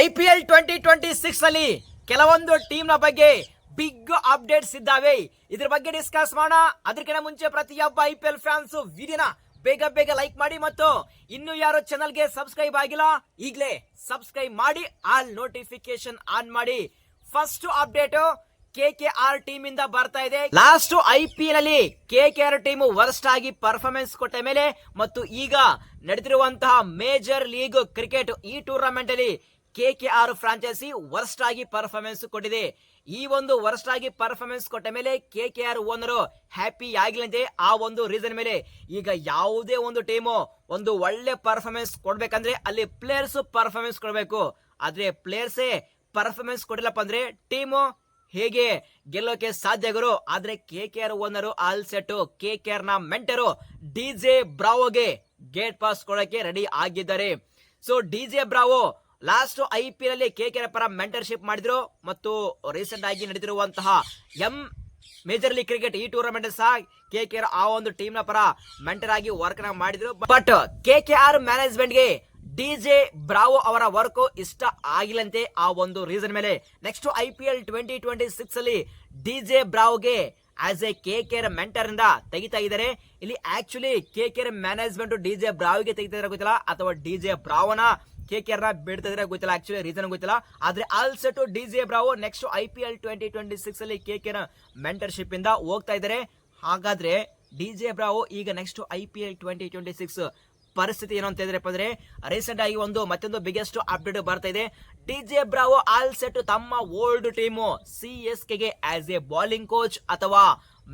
I P L twenty twenty six ಅಲ್ಲಿ ಕೆಲವೊಂದು ಟೀಮ್ನ ಬಗ್ಗೆ ಬಿಗ್ ಅಪ್ಡೇಟ್ಸ್ ಇದ್ದಾವೆ. ಇದ್ರ ಬಗ್ಗೆ ಡಿಸ್ಕಸ್ ಮಾಡೋಣ. ಅದಕ್ಕಿಂತ ಮುಂಚೆ ಪ್ರತಿಯೊಬ್ಬ ಐ ಪಿ ಎಲ್ ಫ್ಯಾನ್ಸ್ ವಿಡಿಯೋನ ಬೇಗ ಬೇಗ ಲೈಕ್ ಮಾಡಿ ಮತ್ತು ಇನ್ನು ಯಾರು ಚಾನಲ್ಗೆ ಸಬ್ಸ್ಕ್ರೈಬ್ ಆಗಿಲ್ಲ, ಈಗಲೇ ಸಬ್ಸ್ಕ್ರೈಬ್ ಮಾಡಿ, ಆಲ್ ನೋಟಿಫಿಕೇಶನ್ ಆನ್ ಮಾಡಿ. First update K K R team ಇಂದ ಬರ್ತಾ ಇದೆ. Last I P L K K R team worst ಆಗಿ ಪರ್ಫಾರ್ಮೆನ್ಸ್ ಕೊಟ್ಟ ಮೇಲೆ ಮತ್ತು ಈಗ ನಡೆದಿರುವಂತಹ ಮೇಜರ್ ಲೀಗ್ ಕ್ರಿಕೆಟ್ ಈ ಟೂರ್ನಮೆಂಟ್ ಅಲ್ಲಿ K K R franchise worst ಆಗಿ ಪರ್ಫಾರ್ಮೆನ್ಸ್ ಕೊಟ್ಟಿದೆ. ಈ ಒಂದು ವರ್ಸ್ಟ್ ಆಗಿ ಪರ್ಫಾರ್ಮೆನ್ಸ್ ಕೊಟ್ಟ ಮೇಲೆ K K R owner happy ಆಗಿಲ್ಲದೆ ಆ ಒಂದು ರೀಸನ್ ಮೇಲೆ. ಈಗ ಯಾವುದೇ ಒಂದು ಟೀಮು ಒಂದು ಒಳ್ಳೆ ಪರ್ಫಾರ್ಮೆನ್ಸ್ ಕೊಡ್ಬೇಕಂದ್ರೆ ಅಲ್ಲಿ ಪ್ಲೇಯರ್ಸ್ ಪರ್ಫಾರ್ಮೆನ್ಸ್ ಕೊಡಬೇಕು. ಆದ್ರೆ ಪ್ಲೇಯರ್ಸೇ ಪರ್ಫಾರ್ಮೆನ್ಸ್ ಕೊಡಿಲ್ಲಪ್ಪ ಅಂದ್ರೆ ಟೀಮು ಹೇಗೆ ಗೆಲ್ಲೋಕೆ ಸಾಧ್ಯ ಗುರು? ಆದ್ರೆ K K R owner all set K K ಆರ್ನ ಮೆಂಟರು ಡಿ ಜೆ ಬ್ರಾವೋಗೆ ಗೇಟ್ ಪಾಸ್ ಕೊಡಕ್ಕೆ ರೆಡಿ ಆಗಿದ್ದಾರೆ. So D J Bravo last I P L ಅಲ್ಲಿ ಕೆ ಕೆ ಪರ ಮೆಂಟರ್ಶಿಪ್ ಮಾಡಿದ್ರು ಮತ್ತು ರೀಸೆಂಟ್ ಆಗಿ ನಡೆದಿರುವಂತಹ ಎಂ ಮೇಜರ್ ಲೀಗ್ ಕ್ರಿಕೆಟ್ ಈ ಟೂರ್ನಮೆಂಟ್ ಸಹ ಕೆ ಕೆ ಆರ್ ಆ ಒಂದು ಟೀಮ್ನ ಪರ ಮೆಂಟರ್ ಆಗಿ ವರ್ಕ್ನ ಮಾಡಿದ್ರು. ಬಟ್ ಕೆ ಕೆ ಆರ್ ಮ್ಯಾನೇಜ್ಮೆಂಟ್ಗೆ ಡಿ ಜೆ ಬ್ರಾವೋ ಅವರ ವರ್ಕ್ ಇಷ್ಟ ಆಗಿಲ್ಲಂತೆ ಆ ಒಂದು ರೀಸನ್ ಮೇಲೆ. Next I P L twenty twenty six ಅಲ್ಲಿ D J ಬ್ರಾವ್ಗೆ as a K K mentor ಇಂದ ತೆಗಿತಾ ಇದ್ದಾರೆ. ಇಲ್ಲಿ actually K K management D J ಬ್ರಾವ್ಗೆ ತೆಗಿತಾ ಇದ್ದಾರೆ ಗೊತ್ತಿಲ್ಲ. ಅಥವಾ ಡಿ ಜೆ ಬ್ರಾವನ ಕೆ ಕೆ ನ ಬಿಡ್ತಾ ಇದ್ರೆ ಗೊತ್ತಿಲ್ಲ. ಆಕ್ಚುಲಿ ರೀಸನ್ ಗೊತ್ತಿಲ್ಲ. ಆದ್ರೆ all set D J Bravo next I P L twenty twenty six ಅಲ್ಲಿ ಕೆ ಕೆ ಮೆಂಟರ್ಶಿಪ್ ಇಂದ ಹೋಗ್ತಾ ಇದ್ದಾರೆ ಹಾಗಾದ್ರೆ ಡಿ ಜೆ ಬ್ರಾವೋ ಈಗ next I P L twenty twenty six ಪರಿಸ್ಥಿತಿ ಏನು ಅಂತ ಹೇಳಿದ್ರಪ್ಪ ಅಂದ್ರೆ ರೀಸೆಂಟ್ ಆಗಿ ಒಂದು ಮತ್ತೊಂದು ಬಿಗ್ಗೆಸ್ಟ್ ಅಪ್ಡೇಟ್ ಬರ್ತಾ ಇದೆ. D J Bravo all set ತಮ್ಮ ಓಲ್ಡ್ ಟೀಮು ಸಿ ಎಸ್ ಕೆಗೆ ಆಸ್ ಎ ಬಾಲಿಂಗ್ ಕೋಚ್ ಅಥವಾ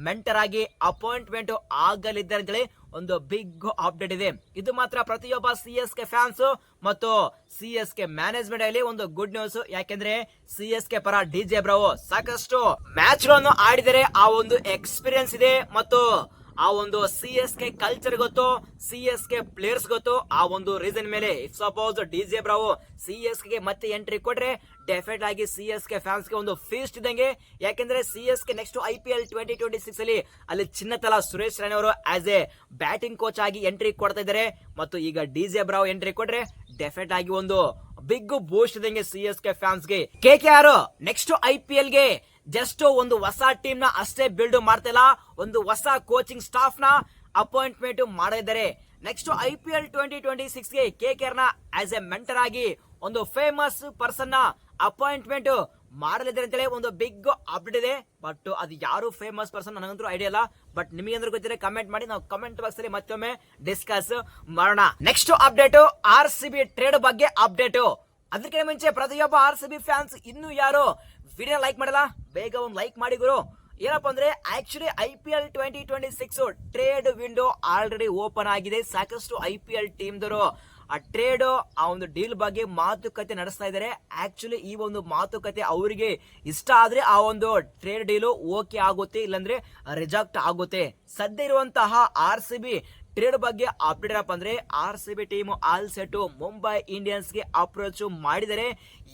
ಮೆಂಟರ್ ಆಗಿ ಅಪಾಯಿಂಟ್ಮೆಂಟ್ ಆಗಲಿದ್ದಾರೆ ಅಂತೇಳಿ ಒಂದು ಬಿಗ್ ಅಪ್ಡೇಟ್ ಇದೆ. ಇದು ಮಾತ್ರ ಪ್ರತಿಯೊಬ್ಬ ಸಿ ಎಸ್ ಕೆ ಫ್ಯಾನ್ಸ್ ಮತ್ತು ಸಿ ಎಸ್ ಕೆ ಮ್ಯಾನೇಜ್ಮೆಂಟ್ ಅಲ್ಲಿ ಒಂದು ಗುಡ್ ನ್ಯೂಸ್ ಯಾಕೆಂದ್ರೆ ಸಿ ಎಸ್ ಕೆ ಪರ ಡಿ ಜೆ ಬ್ರಾವೋ ಸಾಕಷ್ಟು ಮ್ಯಾಚ್ಗಳನ್ನು ಆಡಿದರೆ ಆ ಒಂದು ಎಕ್ಸ್ಪೀರಿಯನ್ಸ್ ಇದೆ ಮತ್ತು ಆ ಒಂದು ಸಿ ಎಸ್ ಕೆ ಕಲ್ಚರ್ ಗೊತ್ತು ಸಿ ಎಸ್ ಕೆ ಪ್ಲೇಯರ್ಸ್ ಗೊತ್ತು, ಆ ಒಂದು ರೀಸನ್ ಮೇಲೆ if suppose D J Bravo C S K ಮತ್ತೆ ಎಂಟ್ರಿ ಕೊಟ್ರೆ ಡೆಫಿನೆಟ್ ಆಗಿ ಸಿ ಎಸ್ ಕೆ ಫ್ಯಾನ್ಸ್ಗೆ ಒಂದು ಫೀಸ್ಟ್ ಇದ್ದಂಗೆ. ಯಾಕೆಂದ್ರೆ C S K next I P L twenty twenty six ಅಲ್ಲಿ ಅಲ್ಲಿ ಚಿನ್ನತಲ ಸುರೇಶ್ ರೈನ್ ಅವರು ಆಸ್ ಎ ಬ್ಯಾಟಿಂಗ್ ಕೋಚ್ ಆಗಿ ಎಂಟ್ರಿ ಕೊಡ್ತಾ ಇದ್ದಾರೆ. ಮತ್ತು ಈಗ ಡಿ ಜೆ ಬ್ರಾವ್ ಎಂಟ್ರಿ ಕೊಟ್ರೆ ಡೆಫಿನೆಟ್ ಆಗಿ ಒಂದು ಬಿಗ್ ಬೂಸ್ಟ್ ಇದ್ದಂಗೆ C S K ಫ್ಯಾನ್ಸ್ಗೆ. K K R next I P ಎಲ್ಗೆ just ಒಂದು ಹೊಸ ಟೀಮ್ನ ಅಷ್ಟೇ ಬಿಲ್ಡ್ ಮಾಡ್ತಿಲ್ಲ. ಒಂದು ಹೊಸ ಕೋಚಿಂಗ್ ಸ್ಟಾಫ್ನ ಅಪಾಯಿಂಟ್ಮೆಂಟ್ ಮಾಡಿದ್ದಾರೆ next I P L twenty twenty ಸಿಕ್ಸ್ಗೆ K K ನ ಆಸ್ ಎ ಮೆಂಟರ್ ಆಗಿ ಒಂದು ಫೇಮಸ್ ಪರ್ಸನ್ನ ಅಪಾಯಿಂಟ್ಮೆಂಟ್ ಮಾಡಲಿದ್ದಾರೆ ಅಂತೇಳಿ ಒಂದು ಬಿಗ್ ಅಪ್ಡೇಟ್ ಇದೆ. ಬಟ್ ಅದು ಯಾರು ಫೇಮಸ್ ಪರ್ಸನ್ ನನಗಂತೂ ಐಡಿಯಾ ಇಲ್ಲ. ಬಟ್ ನಿಮಗೆ ಅಂದ್ರೆ ಗೊತ್ತಿದ್ರೆ ಕಮೆಂಟ್ ಮಾಡಿ. ನಾವು ಕಮೆಂಟ್ ಬಾಕ್ಸ್ ಅಲ್ಲಿ ಮತ್ತೊಮ್ಮೆ ಡಿಸ್ಕಸ್ ಮಾಡೋಣ. Next update R C B trade ಬಗ್ಗೆ ಅಪ್ಡೇಟ್ ಅದಕ್ಕೆ ಮುಂಚೆ ಪ್ರತಿಯೊಬ್ಬ ಆರ್ ಸಿ ಬಿ ಫ್ಯಾನ್ಸ್ ಇನ್ನು ಯಾರು ವಿಡಿಯೋ ಲೈಕ್ ಮಾಡಲ್ಲ, ಬೇಗ ಒಂದು ಲೈಕ್ ಮಾಡಿ ಗುರು. ಏನಪ್ಪಾ ಅಂದ್ರೆ actually I P L twenty twenty six trade window already open ಆಗಿದೆ. ಸಾಕಷ್ಟು ಐ ಪಿ ಎಲ್ ಟೀಮ್ದವರು ಆ ಟ್ರೇಡ್ ಆ ಒಂದು ಡೀಲ್ ಬಗ್ಗೆ ಮಾತುಕತೆ ನಡೆಸ್ತಾ ಇದ್ದಾರೆ ಆಕ್ಚುಲಿ ಈ ಒಂದು ಮಾತುಕತೆ ಅವರಿಗೆ ಇಷ್ಟ ಆದ್ರೆ ಆ ಒಂದು ಟ್ರೇಡ್ ಡೀಲು ಓಕೆ ಆಗುತ್ತೆ, ಇಲ್ಲಾಂದ್ರೆ ರಿಜೆಕ್ಟ್ ಆಗುತ್ತೆ. ಸದ್ಯ ಇರುವಂತಹ ಆರ್ ಸಿ ಬಿ ಟ್ರೇಡ್ ಬಗ್ಗೆ ಅಪ್ಡೇಟ್ ಏನಪ್ಪ ಅಂದ್ರೆ R C B team all set Mumbai ಇಂಡಿಯನ್ಸ್ಗೆ approach ಮಾಡಿದರೆ,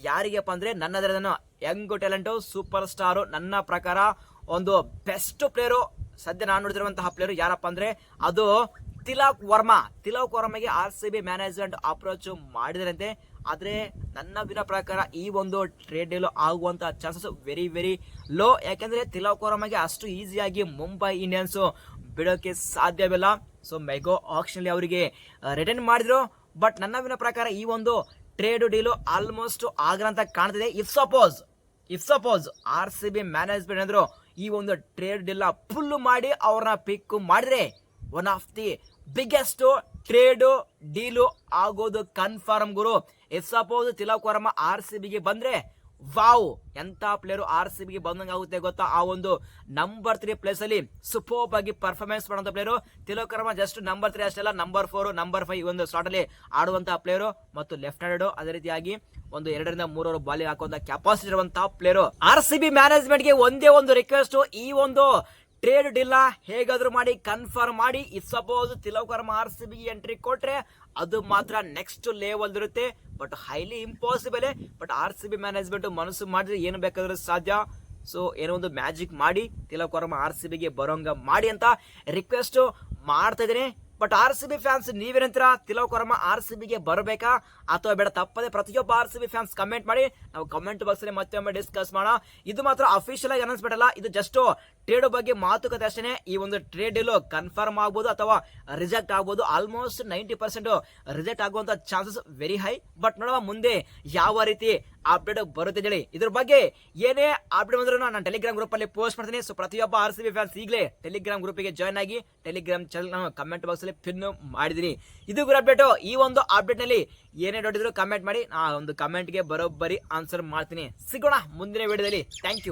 ಯಾರಿಗೆಪ್ಪ ಅಂದ್ರೆ ನನ್ನದರದನ್ನು ಯಂಗ್ ಟ್ಯಾಲೆಂಟ್ ಸೂಪರ್ ಸ್ಟಾರ್ ನನ್ನ ಪ್ರಕಾರ ಒಂದು ಬೆಸ್ಟ್ ಪ್ಲೇಯರು ಸದ್ಯ ನಾನು ನೋಡಿದಿರುವಂತಹ ಪ್ಲೇಯರ್ ಯಾರಪ್ಪ ಅಂದ್ರೆ ಅದು Tilak Varma. Tilak ವರ್ಮಾಗೆ R C B management approach ಮಾಡಿದರಂತೆ. ಆದ್ರೆ ನನ್ನ ವಿನ ಪ್ರಕಾರ ಈ ಒಂದು ಟ್ರೇಡ್ ಡೀಲ್ ಆಗುವಂತ ಚಾನ್ಸಸ್ ವೆರಿ ವೆರಿ ಲೋ ಯಾಕೆಂದ್ರೆ ತಿಲಕ್ ವರ್ಮಾಗೆ ಅಷ್ಟು ಈಸಿಯಾಗಿ ಮುಂಬೈ ಇಂಡಿಯನ್ಸ್ ಬಿಡೋಕೆ ಸಾಧ್ಯವಿಲ್ಲ. ಸೊ ಮೆಗೋ ಆಕ್ಷನ್ ಅವರಿಗೆ ರಿಟರ್ನ್ ಮಾಡಿದ್ರು. ಬಟ್ ನನ್ನ ವಿನ ಪ್ರಕಾರ ಈ ಒಂದು ಟ್ರೇಡ್ ಡೀಲು ಆಲ್ಮೋಸ್ಟ್ ಆಗ್ರಂತ ಕಾಣ್ತಿದೆ. If suppose if suppose R C B management ಅಂದ್ರು ಈ ಒಂದು ಟ್ರೇಡ್ ಡೀಲ್ ಫುಲ್ ಮಾಡಿ ಅವ್ರನ್ನ ಪಿಕ್ ಮಾಡಿದ್ರೆ one of the biggest trade deal ಆಗೋದು confirm Guru. If suppose Tilak Varma R C ಬಿಗೆ ಬಂದ್ರೆ ವಾವ್ ಎಂತ ಪ್ಲೇಯರು ಆರ್ ಸಿ ಬಿಗೆ ಬಂದಂಗೆ ಆಗುತ್ತೆ ಗೊತ್ತಾ? ಆ ಒಂದು ನಂಬರ್ ತ್ರೀ ಪ್ಲೇಸ್ ಅಲ್ಲಿ ಸೂಪರ್ ಆಗಿ ಪರ್ಫಾರ್ಮೆನ್ಸ್ ಮಾಡುವಂತ player Tilak Varma just number three ಅಷ್ಟೆಲ್ಲ ನಂಬರ್ ಫೋರ್ ನಂಬರ್ ಫೈವ್ ಒಂದು ಸ್ಲಾಟ್ ಅಲ್ಲಿ ಆಡುವಂತಹ ಪ್ಲೇಯರು ಮತ್ತು ಲೆಫ್ಟ್ ಹ್ಯಾಂಡೆಡ್ ಅದೇ ರೀತಿಯಾಗಿ ಒಂದು ಎರಡರಿಂದ ಮೂರವರು ಬಾಲಿಗೆ ಹಾಕುವಂತ ಕೆಪಾಸಿಟಿ ಇರುವಂತಹ ಪ್ಲೇಯರು ಆರ್ ಸಿ ಬಿ ಮ್ಯಾನೇಜ್ಮೆಂಟ್ಗೆ ಒಂದೇ ಒಂದು ರಿಕ್ವೆಸ್ಟ್ ಈ ಒಂದು ಟ್ರೇಡ್ ಡಿಲ್ಲ ಹೇಗಾದ್ರೂ ಮಾಡಿ ಕನ್ಫರ್ಮ್ ಮಾಡಿ. It suppose Tilak Varma R C B entry ಕೊಟ್ರೆ ಅದು ಮಾತ್ರ ನೆಕ್ಸ್ಟ್ ಲೆವೆಲ್ ಇರುತ್ತೆ. But highly impossible but R C B management ಮನಸ್ಸು ಮಾಡಿದ್ರೆ ಏನು ಬೇಕಾದರೂ ಸಾಧ್ಯ. ಸೊ ಏನೋ ಒಂದು ಮ್ಯಾಜಿಕ್ ಮಾಡಿ ತಿಲೋಕರ್ಮ ಆರ್ ಸಿ ಬಿಗೆ ಬರೋಂಗ ಮಾಡಿ ಅಂತ ರಿಕ್ವೆಸ್ಟ್ ಮಾಡ್ತಾ ಇದ್ದೀನಿ. But R C B fans ನೀವೇನಂತೀರ? Tilak Varma R C ಬಿಗೆ ಬರಬೇಕಾ? ಅಥವಾ ಬೇಡ, ತಪ್ಪದೆ ಪ್ರತಿಯೊಬ್ಬ R C B fans comment ಮಾಡಿ. ನಾವು ಕಮೆಂಟ್ ಬಾಕ್ಸ್ ಅಲ್ಲಿ ಮತ್ತೊಮ್ಮೆ ಡಿಸ್ಕಸ್ ಮಾಡೋಣ. ಇದು ಮಾತ್ರ ಅಫಿಷಿಯಲ್ ಆಗಿ ಅನೌನ್ಸ್ಮೆಂಟ್ ಇದು ಜಸ್ಟ್ ಟ್ರೇಡ್ ಬಗ್ಗೆ ಮಾತುಕತೆ ಅಷ್ಟೇ ಈ ಒಂದು ಟ್ರೇಡ್ ಕನ್ಫರ್ಮ್ ಆಗ್ಬೋದು ಅಥವಾ ರಿಜೆಕ್ಟ್ ಆಗ್ಬೋದು. ಆಲ್ಮೋಸ್ಟ್ ನೈಂಟಿ ಪರ್ಸೆಂಟ್ ರಿಜೆಕ್ಟ್ ಆಗುವಂತ ಚಾನ್ಸಸ್ ವೆರಿ ಹೈ ಬಟ್ ನೋಡುವ ಮುಂದೆ ಯಾವ ರೀತಿ ಅಪ್ಡೇಟ್ ಬರುತ್ತೆ ಹೇಳಿ. ಇದ್ರ ಬಗ್ಗೆ ಏನೇ ಅಪ್ಡೇಟ್ ಬಂದ್ರು ನಾನು ಟೆಲಿಗ್ರಾಮ್ ಗ್ರೂಪ್ ಅಲ್ಲಿ ಪೋಸ್ಟ್ ಮಾಡ್ತೀನಿ. ಸೊ ಪ್ರತಿಯೊಬ್ಬ ಆರ್ ಸಿ ಬಿ ಫ್ಯಾನ್ಸ್ ಈಗಲೇ ಟೆಲಿಗ್ರಾಮ್ ಗ್ರೂಪಿಗೆ ಜಾಯ್ನ್ ಆಗಿ ಟೆಲಿಗ್ರಾಮ್ ಚಾನಲ್ ನಾನು ಕಮೆಂಟ್ ಬಾಕ್ಸ್ ಅಲ್ಲಿ ಪಿನ್ ಮಾಡಿದೀನಿ ಇದು ಕೂಡ ಅಪ್ಡೇಟ್ ಈ ಒಂದು ಅಪ್ಡೇಟ್ನಲ್ಲಿ ಏನೇ ಡೌಟ್ ಇದ್ರು ಕಮೆಂಟ್ ಮಾಡಿ. ನಾ ಒಂದು ಕಮೆಂಟ್ಗೆ ಬರೋಬ್ಬರಿ ಆನ್ಸರ್ ಮಾಡ್ತೀನಿ. ಸಿಗೋಣ ಮುಂದಿನ ವಿಡಿಯೋದಲ್ಲಿ ಥ್ಯಾಂಕ್ ಯು